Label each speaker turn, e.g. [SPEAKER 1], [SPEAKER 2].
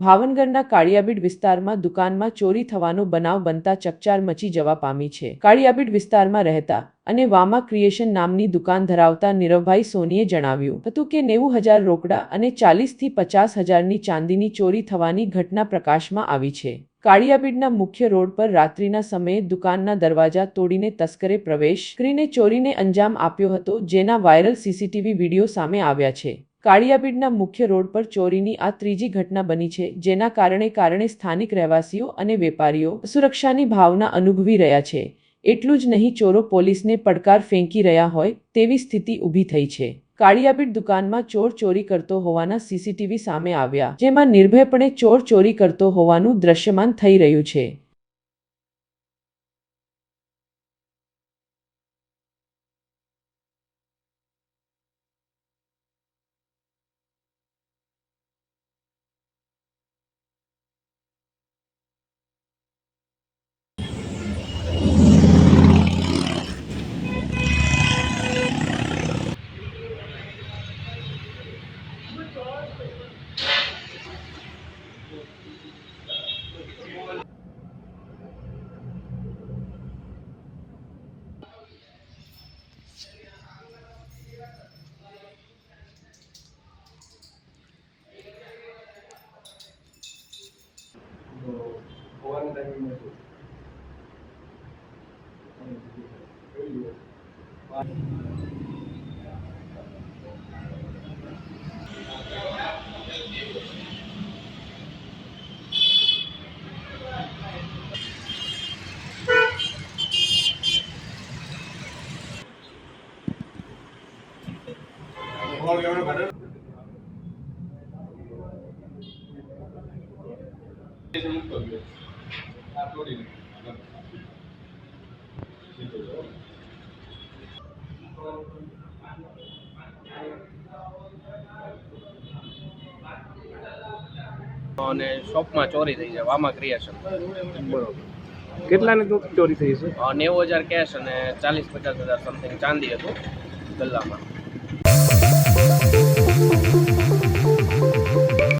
[SPEAKER 1] ભાવનગરના કાળિયાબીડ વિસ્તારમાં દુકાનમાં ચોરી થવાનો બનાવ બનતા ચકચાર મચી જવા પામી છે. કાળિયાબીડ વિસ્તારમાં રહેતા અને વામા ક્રિએશન નામની દુકાન ધરાવતા નીરવભાઈ સોનીએ જણાવ્યું હતું કે નેવું હજાર રોકડા અને ચાલીસથી પચાસ હજારની ચાંદીની ચોરી થવાની ઘટના પ્રકાશમાં આવી છે. કાળિયાબીડના મુખ્ય રોડ પર રાત્રિના સમયે દુકાનના દરવાજા તોડીને તસ્કરે પ્રવેશ કરીને ચોરીને અંજામ આપ્યો હતો, જેના વાયરલ સીસીટીવી વીડિયો સામે આવ્યા છે. કાળિયાબીડના મુખ્ય રોડ પર ચોરીની આ ત્રીજી ઘટના બની છે, જેના કારણે કારણે સ્થાનિક રહેવાસીઓ અને વેપારીઓ સુરક્ષાની ભાવના અનુભવી રહ્યા છે. એટલું જ નહીં, ચોરો પોલીસને પડકાર ફેંકી રહ્યા હોય તેવી સ્થિતિ ઊભી થઈ છે. કાળિયાબીડ દુકાનમાં ચોર ચોરી કરતો હોવાના સીસીટીવી સામે આવ્યા, જેમાં નિર્ભયપણે ચોર ચોરી કરતો હોવાનું દ્રશ્યમાન થઈ રહ્યું છે. టైమింగ్ ఎవరు బెటర్ Gracias.
[SPEAKER 2] અને શોપમાં ચોરી થઈ છે વામા ક્રિએશન
[SPEAKER 3] બરોબર. કેટલાની ચોરી થઈ છે?
[SPEAKER 2] નેવું હજાર કેશ અને ચાલીસ પચાસ હજાર સમથિંગ ચાંદી હતું ગલ્લામાં.